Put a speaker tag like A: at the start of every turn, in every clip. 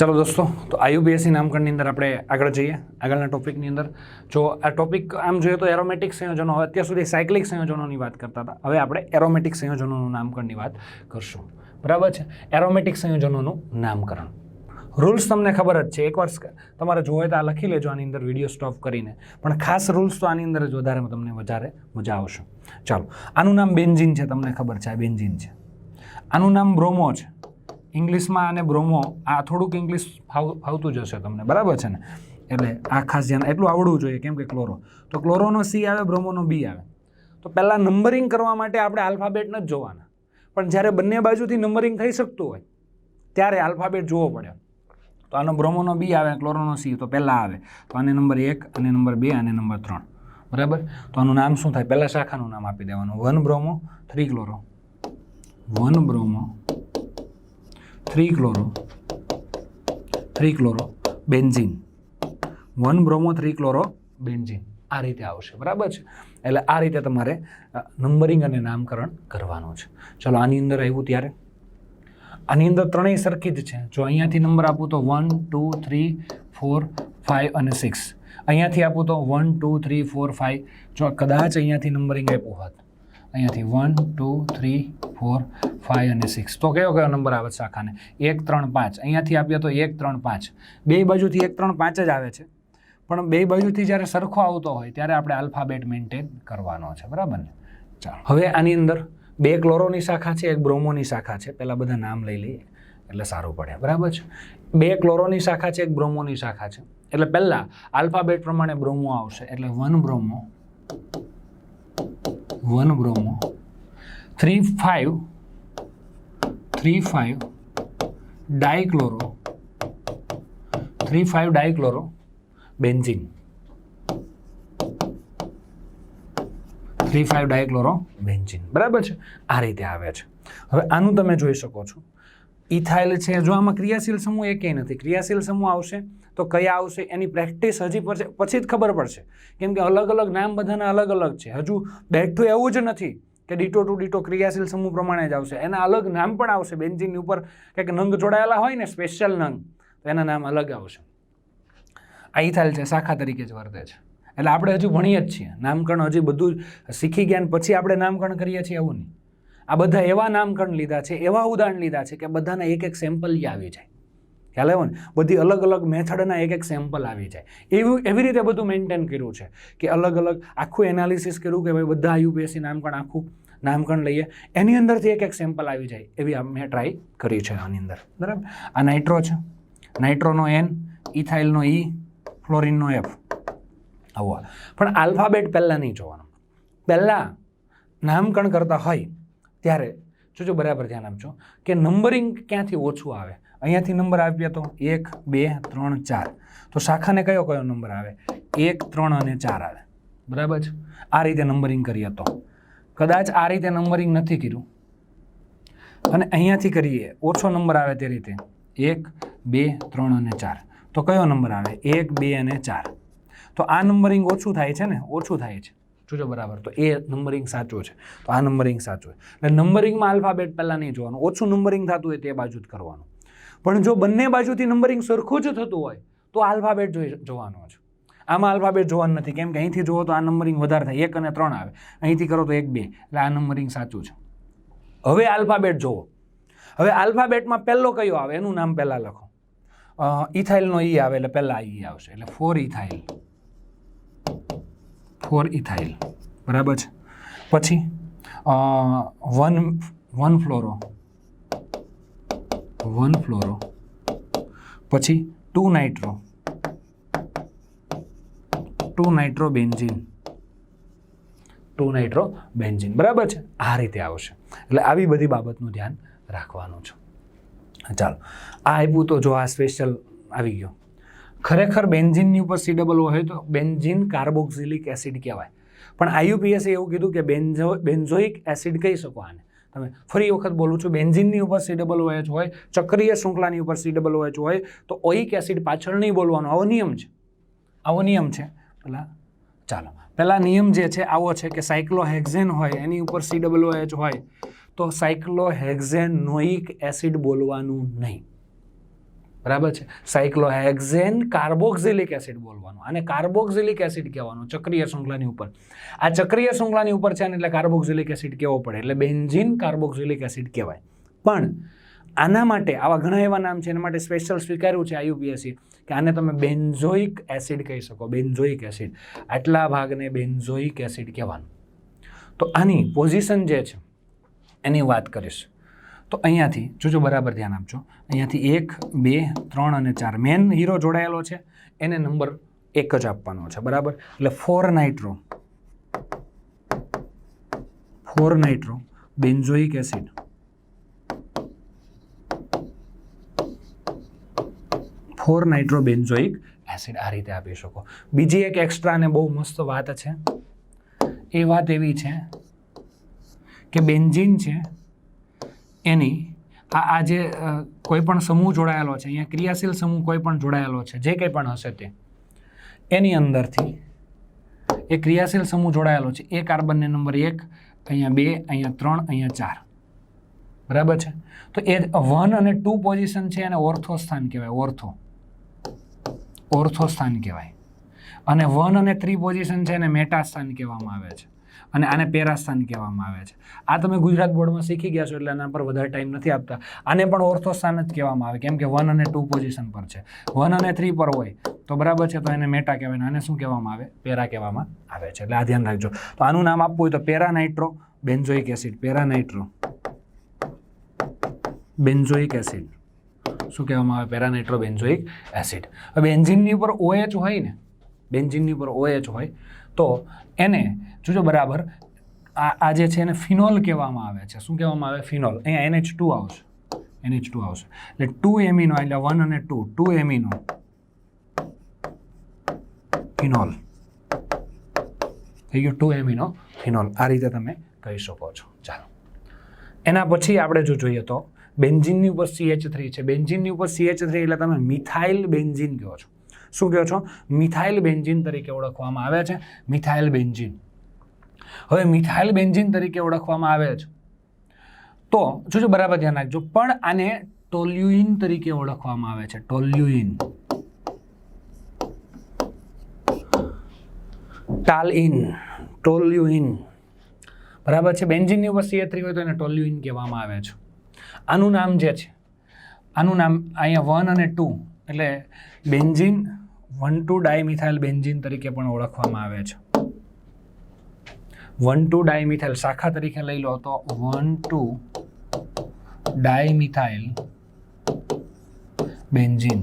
A: ચાલો દોસ્તો, તો આયુબીએસસી નામકરણની અંદર આપણે આગળ જઈએ, આગળના ટોપિકની અંદર. જો આ ટોપિક આમ જોઈએ તો એરોમેટિક સંયોજનો, હવે અત્યાર સુધી સાયકલિક સંયોજનોની વાત કરતા હતા. હવે આપણે એરોમેટિક સંયોજનોનું નામકરણની વાત કરશું. બરાબર છે? એરોમેટિક સંયોજનોનું નામકરણ. રૂલ્સ તમને ખબર જ છે, એક વર્ષ તમારે જોવે તો આ લખી લેજો, આની અંદર વીડિયો સ્ટોપ કરીને. પણ ખાસ રૂલ્સ તો આની અંદર જ વધારે તમને વધારે મજા આવશે. ચાલો, આનું નામ બેન્ઝિન છે, તમને ખબર છે, આ બેન્ઝિન છે. આનું નામ બ્રોમો છે. ઇંગ્લિશમાં અને બ્રોમો આ થોડુંક ઇંગ્લિશ ફાવ, ફાવતું જ હશે તમને. બરાબર છે ને? એટલે આ ખાસ ધ્યાન, એટલું આવડવું જોઈએ કેમ કે ક્લોરો. તો ક્લોરોનો સી આવે, બ્રોમોનો બી આવે. તો પહેલાં નંબરિંગ કરવા માટે આપણે આલ્ફાબેટ નથી જોવાના. પણ જ્યારે બંને બાજુથી નંબરિંગ થઈ શકતું હોય, ત્યારે આલ્ફાબેટ જોવો પડે. તો આનો બ્રોમોનો બી આવે, ક્લોરોનો સી, તો પહેલાં આવે. તો આને નંબર એક અને નંબર બે અને નંબર ત્રણ. બરાબર? તો આનું નામ શું થાય? પહેલાં શાખાનું નામ આપી દેવાનું. One bromo, three chloro. One bromo three chloro three chloro benzene one bromo three chloro benzene આ રીતે આવશે, બરાબર છે? એટલે આ રીતે તમારે નંબરિંગ અને નામકરણ કરવાનું છે. ચલો, આની અંદર આવ્યું ત્યારે. આની અંદર ત્રણેય સરખી જ છે. જો અહીંયાથી નંબર આપું તો one two three four five અને સિક્સ અહીંયાથી આપું તો one two three four five જો કદાચ અહીંયાથી નંબરિંગ આપ્યું હોત. અહીંયાથી one two three four five અને સિક્સ તો કયો કયો નંબર આવે શાખાને એક, ત્રણ, પાંચ. અહીંયાથી આપીએ તો એક, ત્રણ, પાંચ. બે બાજુથી એક, ત્રણ, પાંચ જ આવે છે. પણ બે બાજુથી જ્યારે સરખો આવતો હોય, ત્યારે આપણે આલ્ફાબેટ મેન્ટેન કરવાનો છે. બરાબર ને? ચાલો. હવે આની અંદર બે ક્લોરોની શાખા છે, એક બ્રોમોની શાખા છે. પહેલાં બધા નામ લઈ લઈએ, એટલે સારું પડે. બરાબર છે? બે ક્લોરોની શાખા છે, એક બ્રોમોની શાખા છે. એટલે પહેલાં આલ્ફાબેટ પ્રમાણે બ્રોમો આવશે. એટલે one bromo one bromo. Three five three five dichloro. Three five dichloro, benzene. Three five dichloro, benzene. બરાબર છે? આ રીતે આવે છે. હવે આનું તમે જોઈ શકો છો. ઇથાઇલ છે. જો આમાં ક્રિયાશીલ સમૂહ એકેય નથી. ક્રિયાશીલ સમૂહ આવશે. તો કયા આવશે, એની પ્રેક્ટિસ હજી પછી પછી જ ખબર પડશે. કેમ કે અલગ અલગ નામ બધાના અલગ અલગ છે. હજુ બેઠું એવું જ નથી કે ડીટો ટુ ડીટો ક્રિયાશીલ સમૂહ પ્રમાણે જ આવશે. એના અલગ નામ પણ આવશે. બેન્ઝિનની ઉપર કંઈક નંગ જોડાયેલા હોય ને સ્પેશિયલ નંગ, તો એના નામ અલગ આવશે. આ ઇથાઇલ છે, શાખા તરીકે જ વર્તે છે. એટલે આપણે હજુ ભણીએ જ છીએ. નામકરણ હજી બધું શીખી ગયા પછી આપણે નામકરણ કરીએ છીએ એવું નહીં. આ બધા એવા નામકરણ લીધા છે, એવા ઉદાહરણ લીધા છે કે બધાના એક એક સેમ્પલ આવી જાય. ખ્યાલ આવ્યો ને? બધી અલગ અલગ મેથડના એક એક સેમ્પલ આવી જાય. એવું, એવી રીતે બધું મેન્ટેન કર્યું છે કે અલગ અલગ આખું એનાલિસિસ કર્યું કે ભાઈ બધા યુપીએસસી નામકરણ આખું નામકરણ લઈએ. એની અંદરથી એક એક સેમ્પલ આવી જાય. એવી મેં ટ્રાય કરી છે આની અંદર. બરાબર? આ નાઇટ્રો છે. નાઇટ્રોનો એન ઇથાઇલનો ઈ ફ્લોરિનનો એફ આવો પણ આલ્ફાબેટ પહેલાં નહીં જોવાનું. પહેલાં નામકરણ કરતા હોય ત્યારે, જોજો બરાબર ધ્યાન આપજો, કે નંબરિંગ ક્યાંથી ઓછું આવે? અહીંયાથી નંબર આપીએ તો એક, બે, ત્રણ, ચાર. તો શાખાને કયો કયો નંબર આવે? એક, ત્રણ અને ચાર આવે. બરાબર છે? આ રીતે નંબરિંગ કરીએ તો. કદાચ આ રીતે નંબરિંગ નથી કર્યું. અને અહીંયાથી કરીએ, ઓછો નંબર આવે તે રીતે. એક, બે, ત્રણ અને ચાર. તો કયો નંબર આવે? એક, બે અને ચાર. તો આ નંબરિંગ ઓછું થાય છે ને? ઓછું થાય છે. જોજો બરાબર. તો એ નંબરિંગ સાચું છે. તો આ નંબરિંગ સાચું એટલે નંબરિંગમાં આલ્ફાબેટ પહેલાં નહીં જોવાનું. ઓછું નંબરિંગ થતું હોય તે બાજુ જ કરવાનું. પણ જો બંને બાજુથી નંબરિંગ સરખું જ થતું હોય, તો આલ્ફાબેટ જોઈ જોવાનો છે. આમાં આલ્ફાબેટ જોવાનું નથી, કેમ કે અહીંથી જુઓ તો આ નંબરિંગ વધારે થાય, એક અને ત્રણ આવે. અહીંથી કરો તો એક, બે, એટલે આ નંબરિંગ સાચું છે. હવે આલ્ફાબેટ જુઓ. હવે આલ્ફાબેટમાં પહેલો કયો આવે? એનું નામ પહેલાં લખો. ઇથાઇલનો ઈ આવે એટલે પહેલાં ઈ આવશે, એટલે ફોર ઇથાઇલ ફોર ઇથાઇલ બરાબર છે? પછી one one fluoro one fluoro પછી two nitro. Two nitro benzene. Two nitro benzene. બરાબર છે? આ રીતે આવશે. એટલે આવી બધી બાબતનું ધ્યાન રાખવાનું છે. ચાલો. આ આપ્યું તો જો આ સ્પેશિયલ આવી ગયો. ખરેખર બેન્ઝિનની ઉપર સી ડબલ હોય તો બેન્ઝિન કાર્બોક્સિલિક એસિડ કહેવાય. પણ આયુપીએસે એવું કીધું કે બેન્ઝો, બેન્ઝોઇક એસિડ કહી શકો આને. તમે ફરી વખત બોલું છું, બેન્ઝિનની ઉપર સી ડબલ ઓએચ હોય, ચક્રીય શૃંખલાની ઉપર સી ડબલ ઓએચ હોય, તો ઓઇક એસિડ પાછળ નહીં બોલવાનો. આવો નિયમ છે. આવો નિયમ છે. પેલા ચાલો. પહેલાં નિયમ જે છે, આવો છે કે સાયક્લોહેક્ઝેન હોય, એની ઉપર સી ડબલ ઓએચ હોય, તો સાયક્લોહેક્ઝેનોઇક એસિડ બોલવાનું નહીં. બરાબર છે? સાયક્લોહેક્ઝેન કાર્બોક્સિલિક એસિડ બોલવાનું. અને કાર્બોક્સિલિક એસિડ કહેવાનું, ચક્રીય શૃંખલાની ઉપર. આ ચક્રીય શૃંખલાની ઉપર છે અને એટલે કાર્બોક્સિલિક એસિડ કહેવો પડે? એટલે બેન્ઝિન કાર્બોક્સિલિક એસિડ કહેવાય. પણ આના માટે, આવા ઘણા એવા નામ છે, એના માટે સ્પેશિયલ સ્વીકાર્યું છે આયુપીએસસી કે આને તમે બેન્ઝોઇક એસિડ કહી શકો, બેન્ઝોઇક એસિડ. આટલા ભાગને બેન્ઝોઇક એસિડ કહેવાનું. તો આની પોઝિશન જે છે, એની વાત કરીશ. તો અહીંયાથી, જોજો બરાબર ધ્યાન આપજો, અહીંયાથી એક, બે, ત્રણ અને ચાર. મેન હીરો જોડાયેલો છે, એને નંબર એક જ આપવાનો છે, બરાબર? એટલે four nitro four nitro benzoic acid four nitro benzoic acid આ રીતે આપી શકો. બીજી એક એક્સ્ટ્રા અને બહુ મસ્ત વાત છે. એ વાત એવી છે કે બેન્ઝિન છે એની આ આ જે કોઈ પણ સમૂહ જોડાયેલો છે, અહીંયા ક્રિયાશીલ સમૂહ કોઈ પણ જોડાયેલો છે, જે કંઈ પણ હશે તે, એની અંદરથી એ ક્રિયાશીલ સમૂહ જોડાયેલો છે એ કાર્બનને નંબર એક, અહીંયા બે, અહીંયા ત્રણ, અહીંયા ચાર. બરાબર છે? તો એ વન અને ટુ પોઝિશન છે એને ઓર્થો સ્થાન કહેવાય, ઓર્થો. ઓર્થો સ્થાન કહેવાય. અને વન અને થ્રી પોઝિશન છે એને મેટા સ્થાન કહેવામાં આવે છે. અને આને પેરાસ્થાન કહેવામાં આવે છે. આ તમે ગુજરાત બોર્ડમાં શીખી ગયા છો એટલે આના પર વધારે ટાઈમ નથી આપતા. આને પણ ઓર્થોસ્થાન જ કહેવામાં આવે, કેમ કે વન અને ટુ પોઝિશન પર છે. વન અને થ્રી પર હોય તો બરાબર છે, તો એને મેટા કહેવાય આને શું કહેવામાં આવે? પેરા કહેવામાં આવે છે. એટલે આ ધ્યાન રાખજો. તો આનું નામ આપવું હોય તો paranitro, benzoic acid. Paranitro. Benzoic acid. શું કહેવામાં આવે? Para nitro benzoic acid. હવે એન્જિનની ઉપર ઓએચ હોય ને બેન્ઝિનની ઉપર ઓએચ હોય, તો એને જોજો બરાબર આ આ જે છે એને ફિનોલ કહેવામાં આવે છે. શું કહેવામાં આવે? ફિનોલ. અહીંયા એનએચ ટુ આવશે. એનએચ ટુ આવશે. એટલે ટુ એમિનો એટલે વન અને ટુ ટુ એમિનો ફિનોલ થઈ ગયું? ટુ એમિનો ફિનોલ આ રીતે તમે કહી શકો છો. ચાલો. એના પછી આપણે જો જોઈએ તો બેન્ઝિનની ઉપર સીએચ થ્રી છે. બેન્ઝિનની ઉપર સીએચ થ્રી એટલે તમે મિથાઇલ બેન્ઝિન કહો છો. શું કહો છો? મિથાઇલ બેન્ઝિન તરીકે ઓળખવામાં આવે છે. Methyl benzene. હવે મિથાઇલ બેન્ઝિન તરીકે ઓળખવામાં આવે છે. તો જોજો બરાબર ધ્યાન રાખજો. પણ આને ટોલ્યુઇન તરીકે ઓળખવામાં આવે છે. ટોલ્યુઇન. ટાલઇન. ટોલ્યુઇન. બરાબર છે? બેન્ઝિનની ઉપર સીએ થ્રી હોય તો એને ટોલ્યુઇન કહેવામાં આવે છે. આનું નામ જે છે? આનું નામ અહીંયા વન અને ટુ એટલે benzene one two dimethyl benzene તરીકે પણ ઓળખવામાં આવે છે. વન ટુ ડાયમિથાઇલ શાખા તરીકે લઈ લો તો વન ટુ ડાયમિથાઇલ બેન્ઝિન.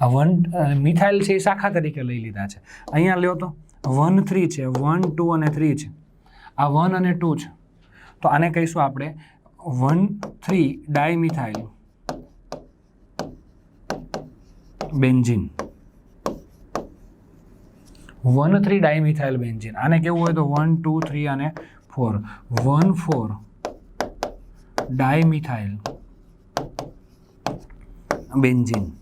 A: આ વન મિથાઇલ છે એ શાખા તરીકે લઈ લીધા છે. અહીંયા લ્યો તો વન થ્રી છે, વન ટુ અને થ્રી છે. આ વન અને ટુ છે. તો આને કહીશું આપણે one three dimethyl benzene. One three dimethyl benzene. આને કેવું હોય તો વન, ટુ, થ્રી અને four. One, four dimethyl benzene.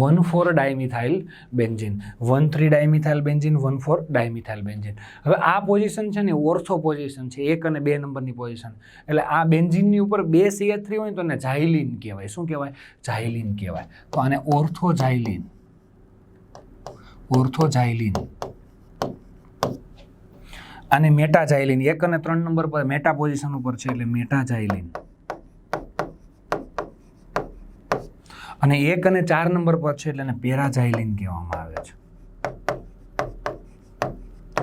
A: One four dimethyl benzene. One three dimethyl benzene, one four dimethyl benzene. હવે આ પોઝિશન છે ને ઓર્થો પોઝિશન છે, એક અને બે નંબરની પોઝિશન એટલે આ બેન્ઝિનની ઉપર બે સીએચ થ્રી હોય તો એને ઝાઇલિન કહેવાય. શું કહેવાય? ઝાઇલિન કહેવાય. તો આને ઓર્થો ઝાઇલિન ઓર્થો ઝાઇલિન અને મેટા ઝાઇલિન એક અને ત્રણ નંબર પર મેટા પોઝિશન ઉપર છે એટલે મેટા ઝાઇલિન અને એક અને ચાર નંબર પર છે એટલે એને પેરાઝાઇલિન કહેવામાં આવે છે.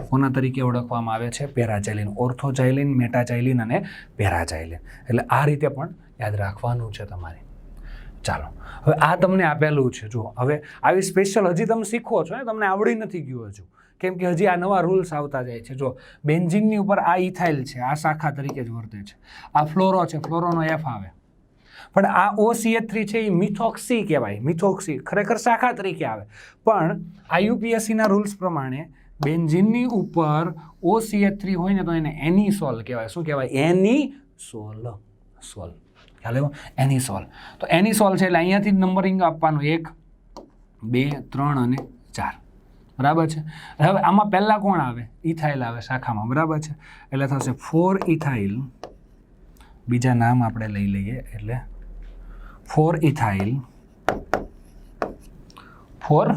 A: કોના તરીકે ઓળખવામાં આવે છે? પેરાઝાઇલિન ઓર્થોઝાઇલિન મેટાઝાઇલિન અને પેરાઝાઇલિન એટલે આ રીતે પણ યાદ રાખવાનું છે તમારે. ચાલો. હવે આ તમને આપેલું છે. જો હવે આવી સ્પેશિયલ હજી તમે શીખો છો ને તમને આવડી નથી ગયું હજુ. કેમ કે હજી આ નવા રૂલ્સ આવતા જાય છે. જો બેન્ઝિનની ઉપર આ ઇથાઇલ છે. આ શાખા તરીકે જ વર્તે છે. આ ફ્લોરો છે. ફ્લોરોનો એફ આવે. પણ આ ઓસીએચ થ્રી છે એ મિથોક્સી કહેવાય. મિથોક્સી ખરેખર શાખા તરીકે આવે. પણ આઈયુપીએસસીના રૂલ્સ પ્રમાણે બેન્ઝિનની ઉપર ઓસીએચ થ્રી હોય ને તો એને એનિસોલ કહેવાય. શું કહેવાય? એની સોલ. સોલ ખ્યાલ આવ્યો? એનિસોલ. તો એનિસોલ છે એટલે અહીંયાથી નંબરિંગ આપવાનું. એક, બે, ત્રણ અને ચાર. બરાબર છે? હવે આમાં પહેલાં કોણ આવે? ઇથાઇલ આવે શાખામાં. બરાબર છે? એટલે થશે ફોર ઇથાઇલ બીજા નામ આપણે લઈ લઈએ એટલે ફોર ઇથાઇલ. Four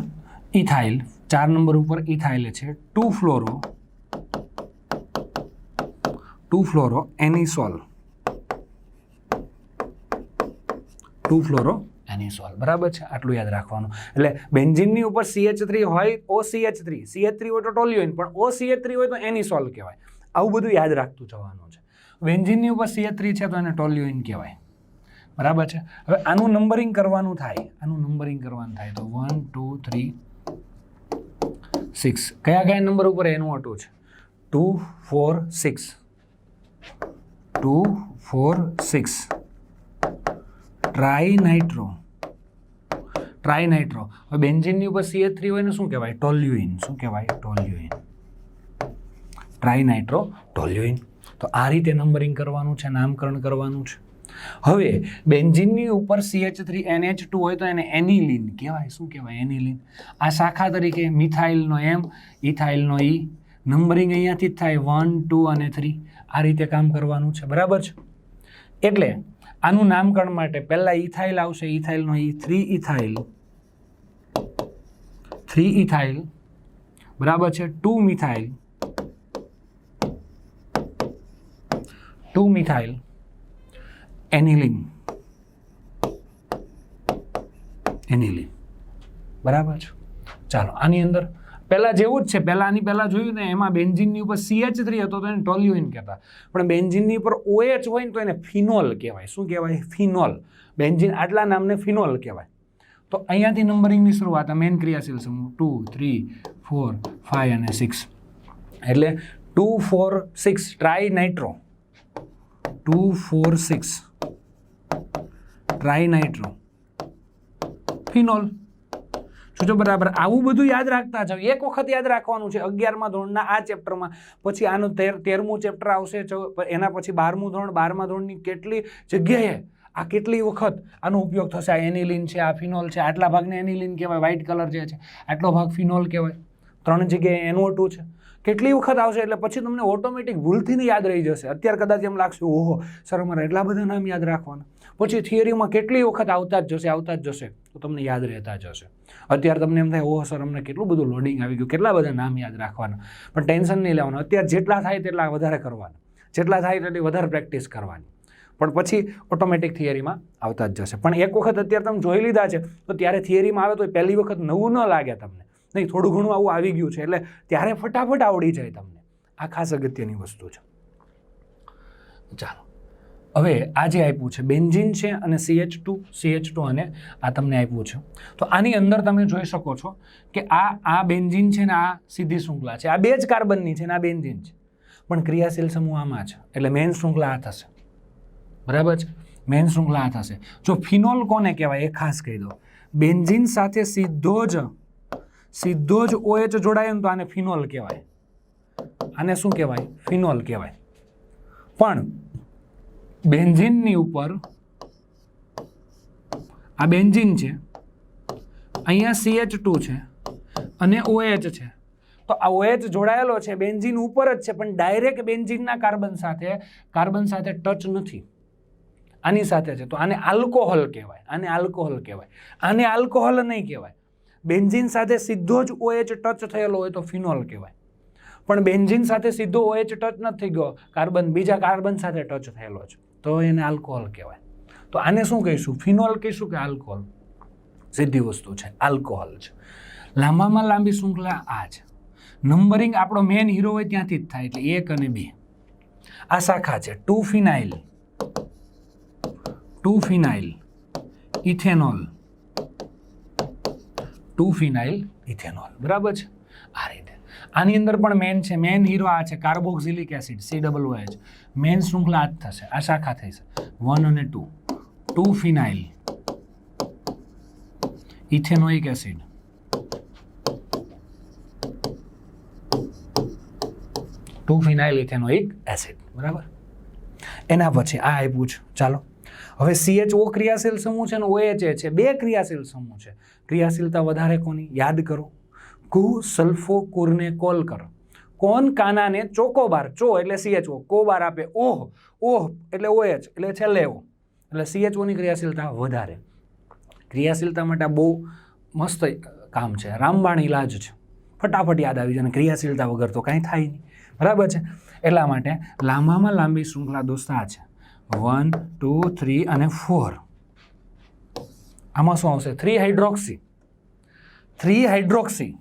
A: ethyl. ચાર નંબર ઉપર ઇથાઇલ છે. Two fluoro. Two fluoro anisole. Two fluoro anisole. બરાબર છે? આટલું યાદ રાખવાનું. એટલે બેન્ઝિનની ઉપર સીએચ થ્રી હોય O CH three CH three હોય તો ટોલ્યુઇન પણ ઓ સીએચ થ્રી હોય તો એનિસોલ કહેવાય. આવું બધું યાદ રાખતું જવાનું છે. બેન્ઝિનની ઉપર સીએચ થ્રી છે તો એને ટોલ્યુઇન કહેવાય. બરાબર છે? હવે આનું નંબરિંગ કરવાનું થાય. આનું નંબરિંગ કરવાનું થાય તો વન ટુ થ્રી સિક્સ કયા કયા નંબર ઉપર એનું અટું છે? Two four six two four six tri nitro tri nitro હવે બેન્ઝિનની ઉપર સીએ થ્રી હોય ને શું કહેવાય? ટોલ્યુઇન શું કહેવાય? ટોલ્યુઇન ટ્રાઈ નાઇટ્રો ટોલ્યુઇન તો આ રીતે નંબરિંગ કરવાનું છે, નામકરણ કરવાનું છે. હવે, બેન્ઝિનની ઉપર સીએચ થ્રી એનએચ ટુ હોય તો એને એનિલિન કહેવાય. શું કહેવાય એનિલિન? આ શાખા તરીકે મિથાઇલનો એમ, ઇથાઇલનો ઈ, નંબરિંગ અહીંયાથી જ થાય વન ટુ અને થ્રી આ રીતે કામ કરવાનું છે. બરાબર છે? એટલે આનું નામકરણ માટે પહેલાં ઇથાઇલ આવશે. ઇથાઇલનો ઈ થ્રી ઇથાઇલ. Three ethyl. બરાબર છે? Two methyl. Two methyl. Aniline. Aniline. બરાબર છે? ચાલો, આની અંદર પહેલાં જેવું જ છે. પહેલાં આની પહેલાં જોયું ને, એમાં બેન્ઝિનની ઉપર સીએચ થ્રી હતો, તો એને ટોલ્યુઇન કહેતા. પણ બેન્ઝિનની ઉપર ઓએચ હોય ને, તો એને ફિનોલ કહેવાય. શું કહેવાય? ફિનોલ. બેન્ઝિન આટલા નામને ફિનોલ કહેવાય. તો અહીંયાથી નંબરિંગની શરૂઆત, આ મેન ક્રિયાશીલ સમૂહ. ટુ થ્રી ફોર ફાઇવ અને સિક્સ એટલે two four six tri nitro two four six trinitro phenol. શું છે બરાબર? આવું બધું યાદ રાખતા જાઓ. એક વખત યાદ રાખવાનું છે અગિયારમા ધોરણના આ ચેપ્ટરમાં. પછી આનું તેર, તેરમું ચેપ્ટર આવશે એના પછી બારમું ધોરણ, બારમા ધોરણની કેટલી જગ્યાએ આ કેટલી વખત આનો ઉપયોગ થશે? આ એનિલિન છે, આ ફિનોલ છે, આટલા ભાગને એનિલિન કહેવાય, વ્હાઇટ કલર જે છે, આટલો ભાગ ફિનોલ કહેવાય. ત્રણ જગ્યાએ એનો ટુ છે. કેટલી વખત આવશે એટલે પછી તમને ઓટોમેટિક ભૂલથી યાદ રહી જશે. અત્યારે કદાચ એમ લાગશે, ઓહો, સર, અમારે એટલા બધા નામ યાદ રાખવાના. પછી થિયરીમાં કેટલી વખત આવતા જ જશે, આવતા જ જશે, તો તમને યાદ રહેતા જ હશે. અત્યારે તમને એમ થાય, ઓહો, સર, અમને કેટલું બધું લોડિંગ આવી ગયું, કેટલા બધા નામ યાદ રાખવાના. પણ ટેન્શન નહીં લેવાનું. અત્યારે જેટલા થાય તેટલા વધારે કરવાના. જેટલા થાય તેટલી વધારે પ્રેક્ટિસ કરવાની. પણ પછી ઓટોમેટિક થિયરીમાં આવતા જ જશે. પણ એક વખત અત્યારે તમે જોઈ લીધા છે, તો ત્યારે થિયરીમાં આવે તો પહેલી વખત નવું ન લાગે તમને. નહીં, થોડું ઘણું આવું આવી ગયું છે, એટલે ત્યારે ફટાફટ આવડી જાય તમને. આ ખાસ અગત્યની વસ્તુ છે. ચાલો. હવે આ જે આપ્યું છે, બેન્ઝિન છે અને સીએચ ટુ સીએચ ટુ અને આ તમને આપ્યું છે. તો આની અંદર તમે જોઈ શકો છો કે આ આ બેન્ઝિન છે ને આ સીધી શૃંખલા છે. આ બે જ કાર્બનની છે ને આ બેન્ઝિન છે. પણ ક્રિયાશીલ સમૂહ આમાં છે. એટલે મેઇન શૃંખલા આ થશે. બરાબર છે? મેઇન શૃંખલા આ થશે. જો ફિનોલ કોને કહેવાય એ ખાસ કહી દો બેન્ઝિન સાથે સીધો જ સીધો જ ઓએચ જોડાય ને તો આને ફિનોલ કહેવાય. આને શું કહેવાય? ફિનોલ કહેવાય. પણ બેન્ઝિનની ઉપર આ બેન્ઝિન છે, અહીંયા સીએચ ટુ છે અને ઓએચ છે. તો આ ઓએચ જોડાયેલો છે, બેન્ઝિન ઉપર જ છે, પણ ડાયરેક્ટ બેન્ઝિનના કાર્બન સાથે કાર્બન સાથે ટચ નથી. આની સાથે છે. તો આને આલ્કોહોલ કહેવાય. આને આલ્કોહોલ કહેવાય. આને આલ્કોહોલ નહીં કહેવાય. બેન્ઝિન સાથે સીધો જ ઓએચ ટચ થયેલો હોય તો ફિનોલ કહેવાય. પણ બેન્ઝિન સાથે સીધો ઓએચ ટચ નથી ગયો. કાર્બન, બીજા કાર્બન સાથે ટચ થયેલો છે. તો એને આલ્કોહોલ કહેવાય. તો આને શું કહીશું? ફિનોલ કહીશું કે આલ્કોહોલ સીધી વસ્તુ છે. આલ્કોહોલ છે. લાંબામાં લાંબી શૃંખલા આ છે. નંબરિંગ આપણો મેન હીરો હોય ત્યાંથી જ થાય, એટલે એક અને બે. આ શાખા છે. Two phenyl two phenyl ethanol two phenyl ethanol. બરાબર છે? આ રીતે. આની અંદર પણ મેન છે મેન હીરો આ છે carboxylic acid C double OH main શૃંખલા આ જ થશે, આ શાખા થઈ છે વન અને two two phenyl ethanoic acid. Two phenyl ethanoic acid. બરાબર? એના પછી આ આપ્યું છે. ચાલો. હવે CHO ક્રિયાશીલ સમૂહ છે ને એ છે. બે ક્રિયાશીલ સમૂહ છે. ક્રિયાશીલતા વધારે કોની? યાદ કરો. કુ સલ્ફો કુરને કોલ કરો. કોન કાનાને ચોકોબાર ચો એટલે CHO કોબાર આપે ઓહ. ઓહ એટલે ઓએચ એટલે છેલ્લે ઓ. એટલે CH4 ઓની ક્રિયાશીલતા વધારે. ક્રિયાશીલતા માટે બહુ મસ્ત કામ છે. રામબાણ ઇલાજ છે. ફટાફટ યાદ આવી જાય અને ક્રિયાશીલતા વગર તો કાંઈ થાય નહીં. બરાબર છે? એટલા માટે લાંબામાં લાંબી શૃંખલા દોસ્તા છે. વન ટુ થ્રી અને ફોર આમાં શું આવશે? થ્રી હાઇડ્રોક્સી થ્રી હાઇડ્રોક્સી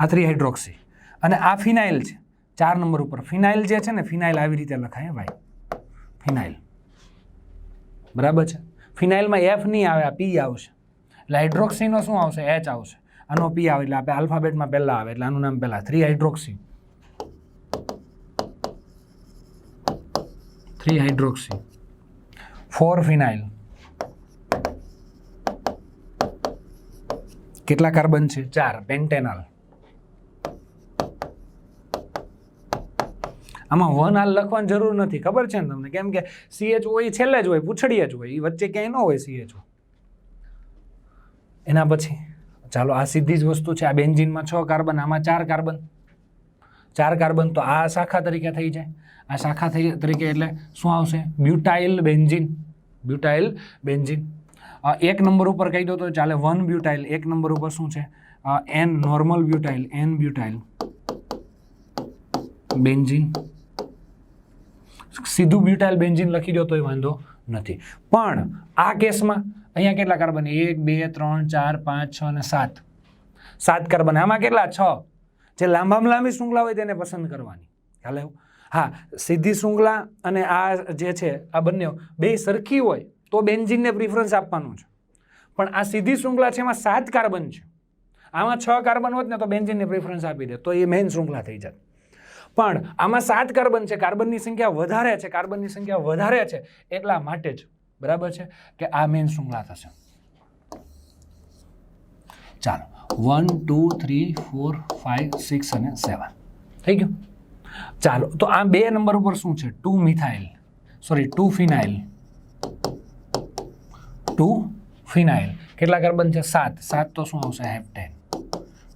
A: આ થ્રી હાઇડ્રોક્સી અને આ ફિનાઇલ છે. ચાર નંબર ઉપર ફિનાઇલ જે છે ને ફિનાઇલ આવી રીતે લખાય ભાઈ ફિનાઇલ બરાબર છે? ફિનાઇલમાં એફ નહીં આવે, આ પી આવશે. એટલે હાઇડ્રોક્સીનો શું આવશે? એચ આવશે. આનો પી આવે એટલે આપણે આલ્ફાબેટમાં પહેલાં આવે, એટલે આનું નામ પહેલાં. Three hydroxy three hydroxy. Four phenyl કેટલા કાર્બન છે? ચાર. પેન્ટેનલ આમાં વન હાલ લખવાની જરૂર નથી. ખબર છે ને તમને? કેમ કે સીએચ એ છેલ્લે જ હોય, પૂછડીએ જ હોય. એ વચ્ચે ક્યાંય ન હોય સીએચ એના પછી, ચાલો આ સીધી જ વસ્તુ છે. આ બેન્ઝિનમાં છ કાર્બન, આમાં ચાર કાર્બન. ચાર કાર્બન તો આ શાખા તરીકે થઈ જાય. આ શાખા થઈ તરીકે એટલે શું આવશે? Butyl benzene. Butyl benzene. એક નંબર ઉપર કહી દો તો ચાલે. One butyl. એક નંબર ઉપર શું છે? N normal butyl. N butyl. Benzene. સીધું બ્યુટાઇલ બેન્ઝિન લખી દો તોય વાંધો નથી. પણ આ કેસમાં અહીંયા કેટલા કાર્બન? એક, બે, ત્રણ, ચાર, પાંચ, છ અને સાત. સાત કાર્બન. આમાં કેટલા? છ. જે લાંબામાં લાંબી શૃંખલા હોય તેને પસંદ કરવાની. ખ્યાલ હા, સીધી શૃંખલા અને આ જે છે, આ બંને બે સરખી હોય તો બેન્ઝિનને પ્રિફરન્સ આપવાનું છે. પણ આ સીધી શૃંખલા છે એમાં સાત કાર્બન છે. આમાં છ કાર્બન હોત ને તો બેન્ઝિનને પ્રિફરન્સ આપી દે, તો એ મેઇન શૃંખલા થઈ જાય પણ આમાં સાત કાર્બન છે, કાર્બનની સંખ્યા વધારે છે, કાર્બનની સંખ્યા વધારે છે એટલા માટે જ, બરાબર છે, કે આ મેઇન શૃંખલા થશે. ચાલો one two three four five six અને સેવન થઈ ગયું? ચાલો, તો આ બે નંબર ઉપર શું છે? Two methyl sorry two phenyl two phenyl કેટલા કાર્બન છે સાત. સાત તો શું આવશે? હેપ્ટેન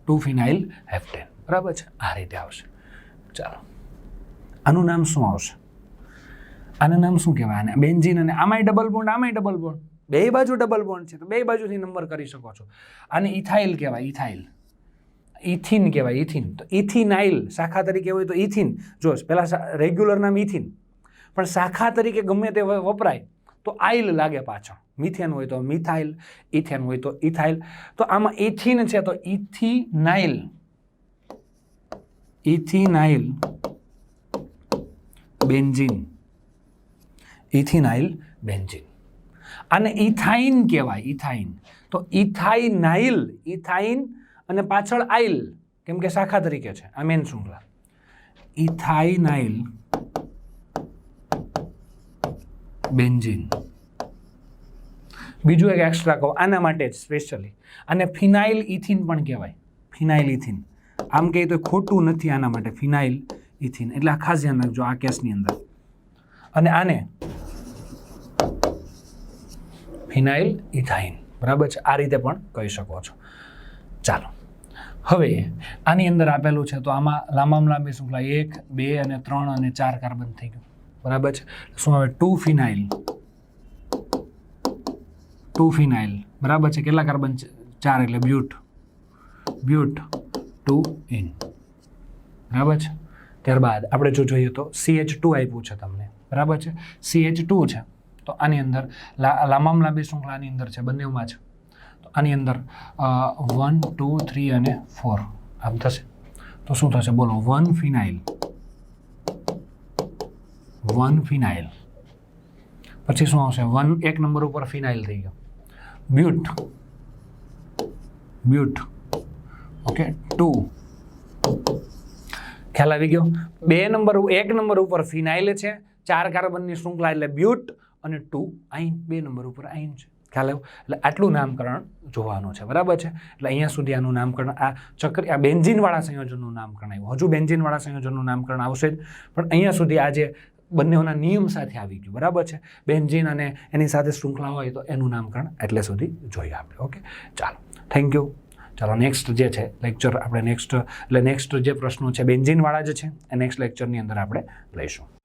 A: ટુ ફિનાઇલ હેપ્ટેન બરાબર છે? આ રીતે આવશે. ચાલો. આનું નામ શું આવશે? આનું નામ શું કહેવાય? આને? બેન્ઝિન અને આમાંય ડબલ બોન્ડ આમાંય ડબલ બોન્ડ બે બાજુ ડબલ બોન્ડ છે, તો બે બાજુથી નંબર કરી શકો છો. આને ઇથાઇલ કહેવાય ઇથાઇલ ઇથિન કહેવાય ઇથિન તો ઇથિનાઇલ શાખા તરીકે હોય તો ઇથિન જો, પહેલાં રેગ્યુલર નામ ઇથિન પણ શાખા તરીકે ગમે તે વપરાય, તો આઇલ લાગે પાછળ. મિથેન હોય તો મિથાઇલ ઇથેન હોય તો ઇથાઇલ તો આમાં ઇથિન છે તો ethynyl ethynyl benzene ethynyl benzene આને ઇથાઇન કહેવાય, ઇથાઇન. તો ઇથાઇનાઇલ, ઇથાઇન અને પાછળ આઇલ, કેમ કે શાખા તરીકે છે, આ મેન શૃંખલા. Ethynyl, benzene. બીજું એક એક્સ્ટ્રા કહો, આના માટે જ સ્પેશિયલી અને ફિનાઇલ ઇથિન પણ કહેવાય, ફિનાઇલ ઇથિન. આમ કહીએ તો ખોટું નથી, આના માટે ફિનાઇલ ઇથિન. એટલે આ ખાસ ધ્યાન રાખજો આ કેસની અંદર. અને આને ફિનાઇલ ઇથાઇન. બરાબર છે? આ રીતે પણ કહી શકો છો. ચાલો. હવે આની અંદર આપેલું છે, તો આમાં લાંબામાં લાંબી શૃંખલા એક, બે અને ત્રણ અને ચાર કાર્બન થઈ ગયું. બરાબર છે? શું હવે ટુ ફિનાઇલ. ટુ ફિનાઇલ. બરાબર છે? કેટલા કાર્બન ચાર એટલે બ્યુટ. બ્યુટ ટુ ઇન. બરાબર છે? ત્યારબાદ આપણે જો જોઈએ તો સી એચ ટુ આપ્યું છે તમને. બરાબર છે? સી એચ ટુ છે. તો આની અંદર લાંબામાં લાંબી શૃંખલાની અંદર છે? બંનેમાં છે. તો આની અંદર વન ટુ થ્રી અને ફોર આમ થશે. તો શું થશે? બોલો વન ફિનાઇલ વન ફિનાઇલ પછી શું આવશે? વન એક નંબર ઉપર ફિનાઇલ થઈ ગયો. બ્યુટ બ્યુટ ઓકે ટુ ખ્યાલ આવી ગયો? બે નંબર એક નંબર ઉપર ફિનાઇલ છે. ચાર કાર્બનની શૃંખલા એટલે બ્યુટ અને ટુ આઈન બે નંબર ઉપર આઈન છે. ખ્યાલ આવ્યો? એટલે આટલું નામકરણ જોવાનું છે બરાબર છે? એટલે અહીંયા સુધી આનું નામકરણ આ ચક્ર આ બેન્ઝિનવાળા સંયોજનનું નામકરણ આવ્યું. હજુ બેન્ઝિનવાળા સંયોજનનું નામકરણ આવશે જ પણ અહીંયા સુધી આજે બંનેઓના નિયમ સાથે આવી ગયું બરાબર છે? બેન્ઝિન અને એની સાથે શૃંખલા હોય તો એનું નામકરણ એટલે સુધી જોઈએ આપણે ઓકે? ચાલો થેન્ક યુ ચાલો નેક્સ્ટ જે છે લેક્ચર આપણે નેક્સ્ટ એટલે નેક્સ્ટ જે પ્રશ્નો છે બેન્ઝિનવાળા જે છે એ નેક્સ્ટ લેક્ચરની અંદર આપણે લઈશું.